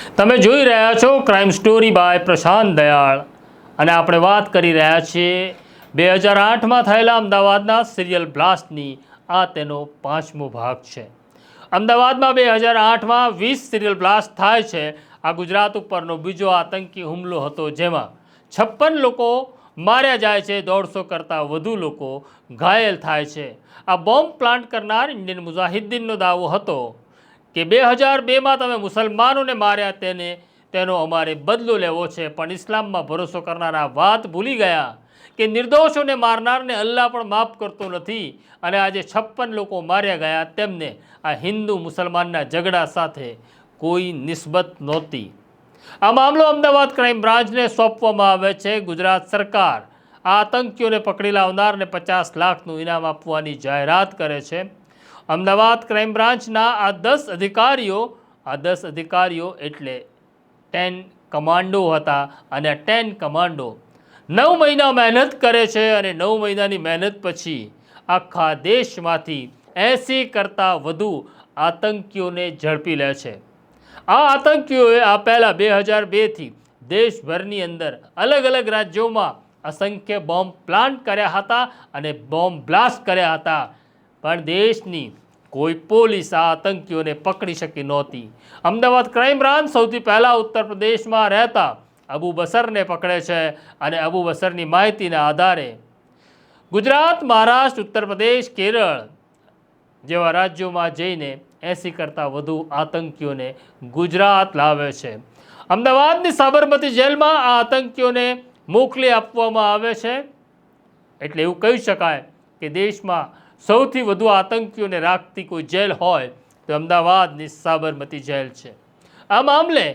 તમે જોઈ રહ્યા છો crime story by Prashant Dayal. અને આપણે વાત કરી રહ્યા છીએ બે હજાર આઠમાં થયેલા અમદાવાદના સિરિયલ બ્લાસ્ટની. આ તેનો પાંચમો ભાગ છે. અમદાવાદમાં બે હજાર આઠમાં વીસ સિરિયલ બ્લાસ્ટ થાય છે. આ ગુજરાત ઉપરનો બીજો આતંકી હુમલો હતો જેમાં છપ્પન લોકો માર્યા જાય છે, દોઢસો કરતાં વધુ લોકો ઘાયલ થાય છે. આ બોમ્બ પ્લાન્ટ કરનાર ઇન્ડિયન મુજાહિદ્દીનનો દાવો હતો. કે બે હજાર બેમાં તમે મુસલમાનોને માર્યા તેને, તેનો અમારે બદલો લેવો છે. પણ ઇસ્લામમાં ભરોસો કરનારા વાત ભૂલી ગયા કે નિર્દોષોને મારનારને અલ્લાહ પણ માફ કરતો નથી. અને આજે છપ્પન લોકો માર્યા ગયા તેમને આ હિન્દુ મુસલમાનના ઝઘડા સાથે કોઈ નિસ્બત નહોતી. આ મામલો અમદાવાદ ક્રાઇમ બ્રાન્ચને સોંપવામાં આવે છે. ગુજરાત સરકાર આ આતંકીઓને પકડી લાવનારને પચાસ લાખનું ઇનામ આપવાની જાહેરાત કરે છે. અમદાવાદ ક્રાઇમ બ્રાન્ચના આ દસ અધિકારીઓ, આ દસ અધિકારીઓ એટલે ટેન કમાન્ડો હતા અને ટેન કમાન્ડો નવ મહિના મહેનત કરે છે અને નવ મહિનાની મહેનત પછી આખા દેશમાંથી એંસી કરતાં વધુ આતંકીઓને ઝડપી લે છે. આ આતંકીઓએ આ પહેલાં બે હજાર બેથી દેશભરની અંદર અલગ અલગ રાજ્યોમાં અસંખ્ય બોમ્બ પ્લાન્ટ કર્યા હતા અને બોમ્બ બ્લાસ્ટ કર્યા હતા. પણ દેશની કોઈ પોલીસ આ આતંકીઓને પકડી શકી નહોતી. અમદાવાદ ક્રાઇમ બ્રાન્ચ સૌથી પહેલાં ઉત્તર પ્રદેશમાં રહેતા અબુ બસરને પકડે છે અને અબુ બસરની માહિતીના આધારે ગુજરાત, મહારાષ્ટ્ર, ઉત્તર પ્રદેશ, કેરળ જેવા રાજ્યોમાં જઈને એંસી કરતાં વધુ આતંકીઓને ગુજરાત લાવે છે. અમદાવાદની સાબરમતી જેલમાં આ આતંકીઓને મોકલી આપવામાં આવે છે. એટલે એવું કહી શકાય કે દેશમાં સૌથી વધુ આતંકીઓને રાખતી કોઈ જેલ હોય તો અમદાવાદની સાબરમતી જેલ છે. આ મામલે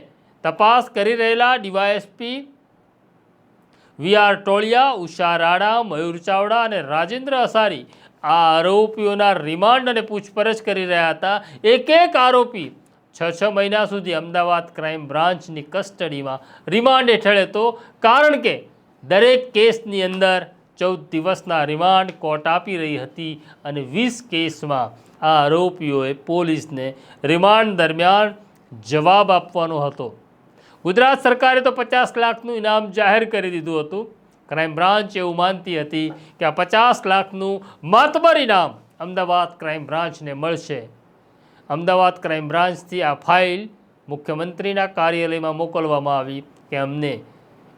તપાસ કરી રહેલા DYSP V R Toliya, Usha Rana, Mayur Chavda અને રાજેન્દ્ર અસારી આ આરોપીઓના રિમાન્ડ અને પૂછપરછ કરી રહ્યા હતા. એક એક આરોપી છ છ મહિના સુધી અમદાવાદ ક્રાઇમ બ્રાન્ચની કસ્ટડીમાં રિમાન્ડ હેઠળ હતો. કારણ કે દરેક કેસની અંદર ચૌદ દિવસના રિમાન્ડ કોર્ટ આપી રહી હતી અને વીસ કેસમાં આ આરોપીઓએ પોલીસને રિમાન્ડ દરમિયાન જવાબ આપવાનો હતો. ગુજરાત સરકારે તો પચાસ લાખનું ઇનામ જાહેર કરી દીધું હતું. ક્રાઇમ બ્રાન્ચ એવું માનતી હતી કે આ પચાસ લાખનું માતબર ઇનામ અમદાવાદ ક્રાઇમ બ્રાન્ચને મળશે. અમદાવાદ ક્રાઇમ બ્રાન્ચથી આ ફાઇલ મુખ્યમંત્રીના કાર્યાલયમાં મોકલવામાં આવી કે અમને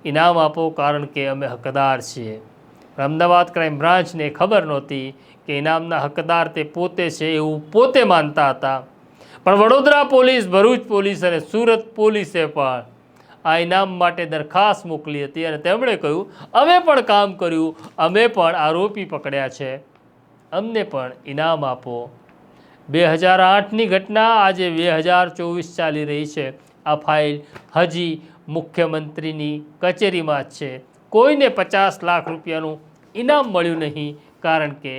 ઇનામ આપો કારણ કે અમે હકદાર છીએ. અમદાવાદ ક્રાઇમ બ્રાન્ચને ખબર નહોતી કે ઇનામના હકદાર તે પોતે છે એવું પોતે માનતા હતા. પણ વડોદરા પોલીસ, ભરૂચ પોલીસ અને સુરત પોલીસે પણ આ ઇનામ માટે દરખાસ્ત મોકલી હતી અને તેમણે કહ્યું, અમે પણ કામ કર્યું, અમે પણ આરોપી પકડ્યા છે. અમને પણ ઇનામ આપો. બે હજાર આઠની ઘટના આજે બે હજાર ચોવીસ ચાલી રહી છે. આ ફાઇલ હજી મુખ્યમંત્રીની કચેરીમાં જ છે. કોઈને પચાસ લાખ રૂપિયાનું ઇનામ મળ્યું નહીં, કારણ કે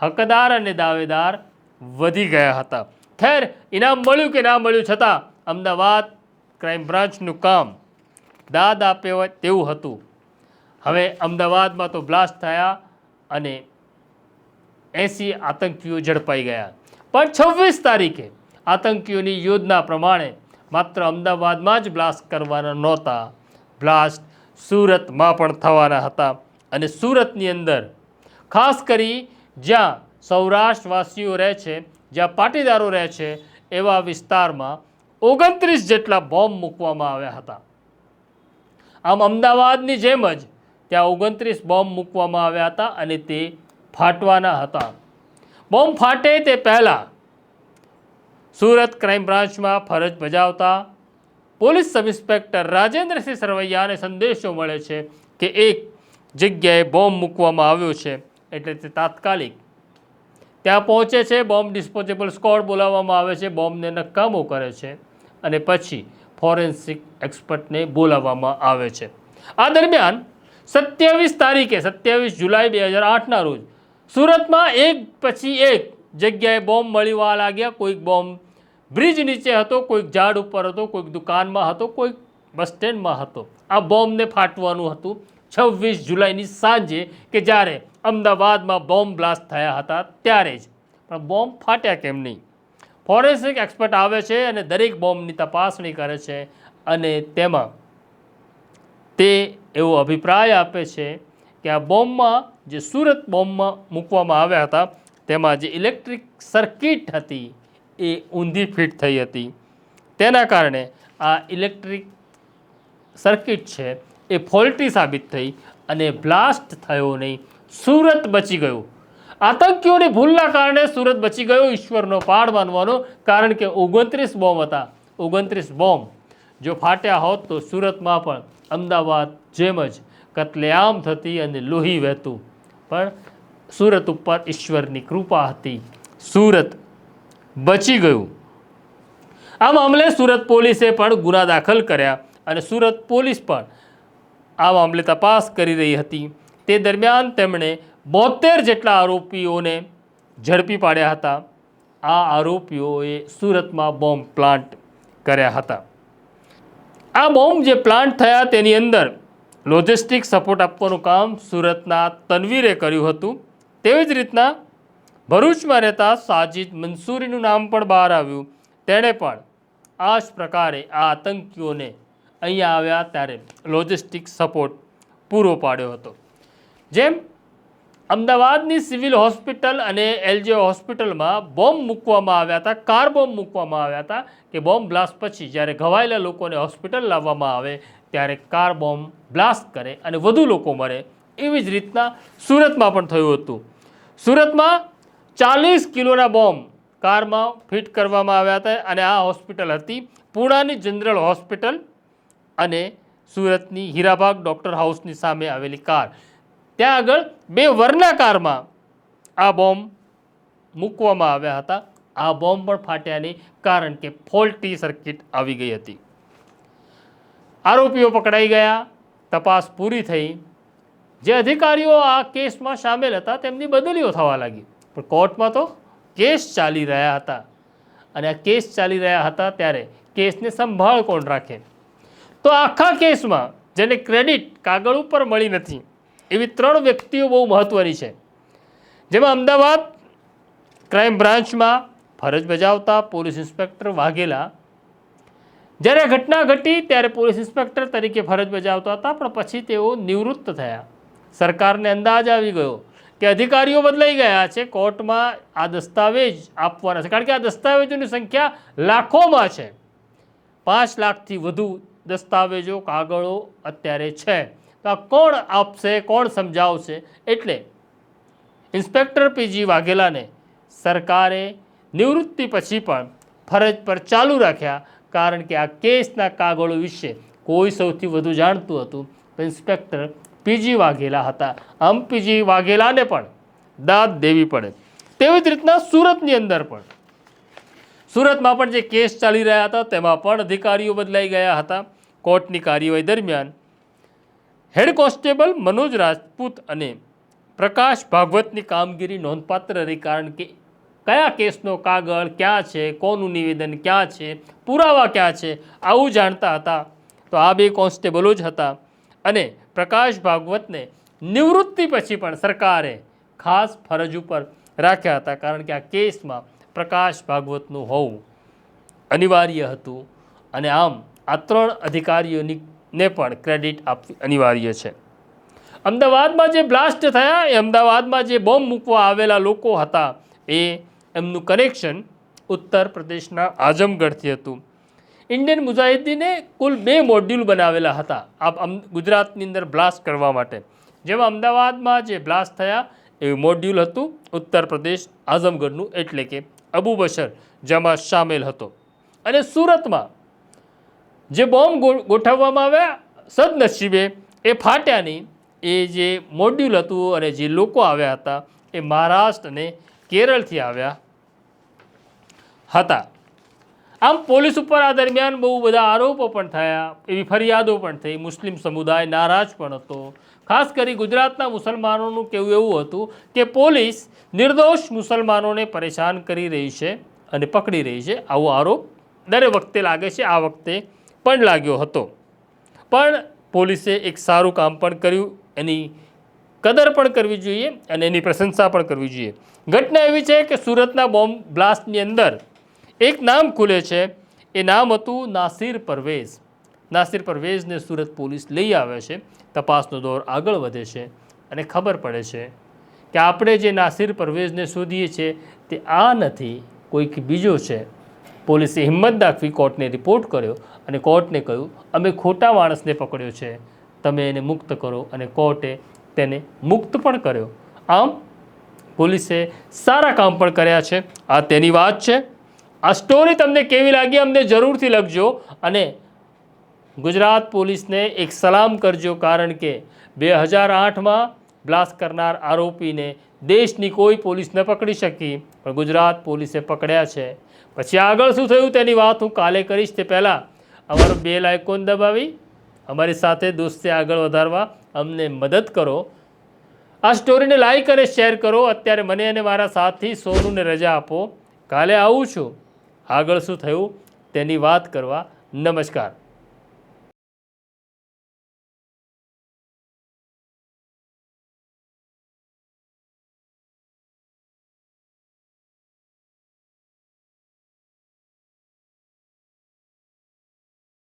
હકદાર અને દાવેદાર વધી ગયા હતા. ખેર, ઇનામ મળ્યું કે ના મળ્યું છતાં અમદાવાદ ક્રાઇમ બ્રાન્ચનું કામ દાદ આપે હોય તેવું હતું. હવે અમદાવાદમાં તો બ્લાસ્ટ થયા અને એંસી આતંકીઓ ઝડપાઈ ગયા. પણ છવ્વીસ તારીખે આતંકીઓની યોજના પ્રમાણે માત્ર અમદાવાદમાં જ બ્લાસ્ટ કરવાના નહોતા. બ્લાસ્ટ સુરતમાં પણ થવાના હતા. અને સુરતની અંદર, ખાસ કરી જ્યાં સૌરાષ્ટ્રવાસીઓ રહે છે, જ્યાં પાટીદારો રહે છે, એવા વિસ્તારમાં ઓગણત્રીસ જેટલા બોમ્બ મૂકવામાં આવ્યા હતા. આમ અમદાવાદની જેમ જ ત્યાં ઓગણત્રીસ બોમ્બ મૂકવામાં આવ્યા હતા અને તે ફાટવાના હતા. બોમ્બ ફાટે તે પહેલાં સુરત ક્રાઇમ બ્રાન્ચમાં ફરજ બજાવતા પોલીસ સબ ઇન્સ્પેક્ટર રાજેન્દ્રસિંહ સરવૈયાને સંદેશો મળે છે કે એક જગ્યાએ બોમ્બ મૂકવામાં આવ્યો છે એટલે તે તાત્કાલિક. ત્યાં પહોંચે છે, બોમ્બ ડિસ્પોઝેબલ સ્કોડ બોલાવવામાં આવે છે, બોમ્બને નકામો કરે છે અને પછી ફોરેન્સિક એક્સપર્ટને બોલાવવામાં આવે છે. આ દરમિયાન સત્યાવીસ તારીખે, સત્યાવીસ જુલાઈ બે હજાર આઠના રોજ સુરતમાં એક પછી એક જગ્યાએ બોમ્બ મળીવા લાગ્યા. કોઈક બોમ્બ બ્રિજ નીચે હતો, કોઈક ઝાડ ઉપર હતો, કોઈક દુકાનમાં હતો, કોઈક બસ સ્ટેન્ડમાં હતો. આ બોમ્બને ફાટવાનું હતું. છવ્વીસ જુલાઈની સાંજે કે જ્યારે અમદાવાદમાં બોમ્બ બ્લાસ્ટ થયા હતા ત્યારે જ. પણ બોમ્બ ફાટ્યા કેમ નહીં? ફોરેન્સિક એક્સપર્ટ આવે છે અને દરેક બોમ્બની તપાસણી કરે છે અને તેમાં તે એવો અભિપ્રાય આપે છે કે આ બોમ્બમાં જે સુરત બોમ્બમાં મૂકવામાં આવ્યા હતા, તેમાં જે ઇલેક્ટ્રિક સર્કિટ હતી એ ઊંધી ફિટ થઈ હતી. તેના કારણે આ ઇલેક્ટ્રિક સર્કિટ છે એ ફોલ્ટી સાબિત થઈ અને બ્લાસ્ટ થયો નહીં. સુરત બચી ગયું. આતંકીઓની ભૂલના કારણે સુરત બચી ગયો. ઈશ્વરનો પાડ માનવાનો કારણ કે ઓગણત્રીસ બોમ્બ હતા. ઓગણત્રીસ બોમ્બ. જો ફાટ્યા હોત તો સુરતમાં પણ અમદાવાદ જેમ જ કતલેઆમ થતી અને લોહી વહેતું. પણ સુરત ઉપર ઈશ્વરની કૃપા હતી. સુરત બચી ગયું. આ મામલે સુરત પોલીસે પણ ગુના દાખલ કર્યા અને સુરત પોલીસ પણ આ મામલે તપાસ કરી રહી હતી. તે દરમિયાન તેમણે બોતેર જેટલા આરોપીઓને ઝડપી પાડ્યા હતા. આ આરોપીઓએ સુરતમાં બોમ્બ પ્લાન્ટ કર્યા હતા. આ બોમ્બ જે પ્લાન્ટ થયા તેની અંદર લોજિસ્ટિક સપોર્ટ આપવાનું કામ સુરતના તનવીરે કર્યું હતું. તેવી જ રીતના ભરૂચમાં રહેતા સાજિદ મંસૂરીનું નામ પણ બહાર આવ્યું. તેણે પણ આ જ પ્રકારે આ આતંકીઓને અહીંયા આવ્યા ત્યારે લોજિસ્ટિક સપોર્ટ પૂરો પાડ્યો હતો. જેમ અમદાવાદની સિવિલ હોસ્પિટલ અને એલજે હોસ્પિટલમાં બોમ્બ મૂકવામાં આવ્યા હતા કાર બોમ્બ મૂકવામાં આવ્યા હતા કે બોમ્બ બ્લાસ્ટ પછી જ્યારે ઘવાયેલા લોકોને હોસ્પિટલ લાવવામાં આવે ત્યારે કાર બોમ્બ બ્લાસ્ટ કરે અને વધુ લોકો મરે એવી જ રીતના સુરતમાં પણ થયું હતું. સુરતમાં ચાલીસ કિલોના બોમ્બ કારમાં ફિટ કરવામાં આવ્યા હતા અને આ હોસ્પિટલ હતી પૂણાની જનરલ હોસ્પિટલ અને સુરતની હીરાબાગ ડૉક્ટર હાઉસની સામે આવેલી કાર. ત્યાં આગળ બે વરના કારમાં આ બોમ્બ મૂકવામાં આવ્યા હતા. આ બોમ્બ પણ ફાટ્યા નહીં કારણ કે ફોલ્ટી સર્કિટ આવી ગઈ હતી. આરોપીઓ પકડાઈ ગયા. તપાસ પૂરી થઈ. જે અધિકારીઓ આ કેસમાં સામેલ હતા તેમની બદલીઓ થવા લાગી. પણ કોર્ટમાં તો કેસ ચાલી રહ્યા હતા. અને આ કેસ ચાલી રહ્યા હતા ત્યારે કેસને સંભાળ કોણ રાખે? તો આખા કેસમાં જેને ક્રેડિટ કાગળ ઉપર મળી નથી, એવી ત્રણ વ્યક્તિઓ બહુ મહત્ત્વની છે. જેમાં અમદાવાદ ક્રાઇમ બ્રાન્ચમાં ફરજ બજાવતા પોલીસ ઇન્સ્પેક્ટર વાઘેલા. જ્યારે ઘટના ઘટી ત્યારે પોલીસ ઇન્સ્પેક્ટર તરીકે ફરજ બજાવતા હતા, પણ પછી તેઓ નિવૃત્ત થયા. સરકારને અંદાજ આવી ગયો કે અધિકારીઓ બદલાઈ ગયા છે, કોર્ટમાં આ દસ્તાવેજ આપવાના છે. કારણ કે આ દસ્તાવેજોની સંખ્યા લાખોમાં છે. પાંચ લાખથી વધુ દસ્તાવેજો, કાગળો અત્યારે છે. તો આ કોણ આપશે, કોણ સમજાવશે? એટલે ઇન્સ્પેક્ટર પીજી વાઘેલાને સરકારે નિવૃત્તિ પછી પણ ફરજ પર ચાલુ રાખ્યા, કારણ કે આ કેસના કાગળો વિશે કોઈ સૌથી વધુ જાણતું હતું તો ઇન્સ્પેક્ટર પીજી વાઘેલા હતા. આમ પીજી વાઘેલાને પણ દાદ દેવી પડે. તેવી જ રીતના સુરતની અંદર પણ. સુરતમાં પણ જે કેસ ચાલી રહ્યા હતા, તેમાં પણ અધિકારીઓ બદલાઈ ગયા હતા. કોર્ટની કાર્યવાહી દરમિયાન હેડ કોન્સ્ટેબલ મનોજ રાજપૂત અને પ્રકાશ ભાગવતની કામગીરી નોંધપાત્ર રહી કારણ કે કયા કેસનો કાગળ, ક્યાં છે, કોનું નિવેદન ક્યાં છે, પુરાવા ક્યાં છે, આવું જાણતા હતા. તો આ બે કોન્સ્ટેબલો જ હતા અને પ્રકાશ ભાગવતને નિવૃત્તિ પછી પણ સરકારે ખાસ ફરજ ઉપર રાખ્યા હતા કારણ કે આ કેસમાં પ્રકાશ ભાગવતનું હોવું અનિવાર્ય હતું. અને આમ આ ત્રણ અધિકારીઓની ને પણ ક્રેડિટ આપવી અનિવાર્ય છે. અમદાવાદમાં જે બ્લાસ્ટ થયા, એ અમદાવાદમાં જે બોમ્બ મૂકવા આવેલા લોકો હતા, એ એમનું કનેક્શન ઉત્તર પ્રદેશના આઝમગઢથી હતું. ઇન્ડિયન મુજાહિદ્દીને કુલ બે મોડ્યુલ બનાવેલા હતા આ ગુજરાતની અંદર બ્લાસ્ટ કરવા માટે. જેમાં અમદાવાદમાં જે બ્લાસ્ટ થયા, એ મોડ્યુલ હતું, ઉત્તર પ્રદેશ, આઝમગઢનું, એટલે કે અબુ બશર, જેમાં સામેલ હતો. અને સુરતમાં જે બોમ્બ ગોઠવવામાં આવ્યા, સદનસીબે એ ફાટ્યા નહીં એ જે મોડ્યુલ હતું અને જે લોકો આવ્યા હતા એ મહારાષ્ટ્ર અને કેરળથી આવ્યા હતા. આમ પોલીસ ઉપર આ દરમિયાન બહુ બધા આરોપો પણ થયા, એવી ફરિયાદો પણ થઈ. મુસ્લિમ સમુદાય નારાજ પણ હતો. ખાસ કરી ગુજરાતના મુસલમાનોનું કહેવું એવું હતું કે પોલીસ નિર્દોષ મુસલમાનોને પરેશાન કરી રહી છે અને પકડી રહી છે. આવો આરોપ દરેક વખતે લાગે છે. આ વખતે પણ લાગ્યો હતો. પણ પોલીસે એક સારું કામ પણ કર્યું, એની કદર પણ કરવી જોઈએ અને એની પ્રશંસા પણ કરવી જોઈએ. ઘટના એવી છે કે સુરતના બોમ્બ બ્લાસ્ટની અંદર એક નામ ખુલે છે, એ નામ હતું નાસિર પરવેઝ. નાસિર પરવેઝને સુરત પોલીસ લઈ આવે છે, તપાસનો દોર આગળ વધે છે અને ખબર પડે છે કે આપણે જે નાસિર પરવેઝને શોધીએ છીએ, તે આ નથી, કોઈક બીજો છે. પોલીસે હિંમત દાખવી કોર્ટને રિપોર્ટ કર્યો અને કોર્ટને કહ્યું, અમે ખોટા માણસને પકડ્યો છે. તમે એને મુક્ત કરો. અને કોર્ટે તેને મુક્ત પણ કર્યો. આમ, પોલીસે સારા કામ પણ કર્યા છે. આ તેની વાત છે. આ સ્ટોરી તમને કેવી લાગી અમને જરૂરથી લખજો અને ગુજરાત પોલીસને એક સલામ કરજો કારણ કે બે હજાર આઠમાં બ્લાસ્ટ કરનાર આરોપીને દેશની કોઈ પોલીસ ન પકડી શકી, પણ ગુજરાત પોલીસે પકડ્યા છે. પછી આગળ શું થયું? તેની વાત હું કાલે કરીશ. તે પહેલાં અમારો બેલ આઇકોન દબાવી, અમારી સાથે દોસ્તી આગળ વધારવા અમને મદદ કરો. આ સ્ટોરીને લાઈક અને શેર કરો. અત્યારે મને અને મારા સાથી સોનુને રજા આપો. કાલે આવું છું. આગળ શું થયું? તેની વાત કરવા. નમસ્કાર.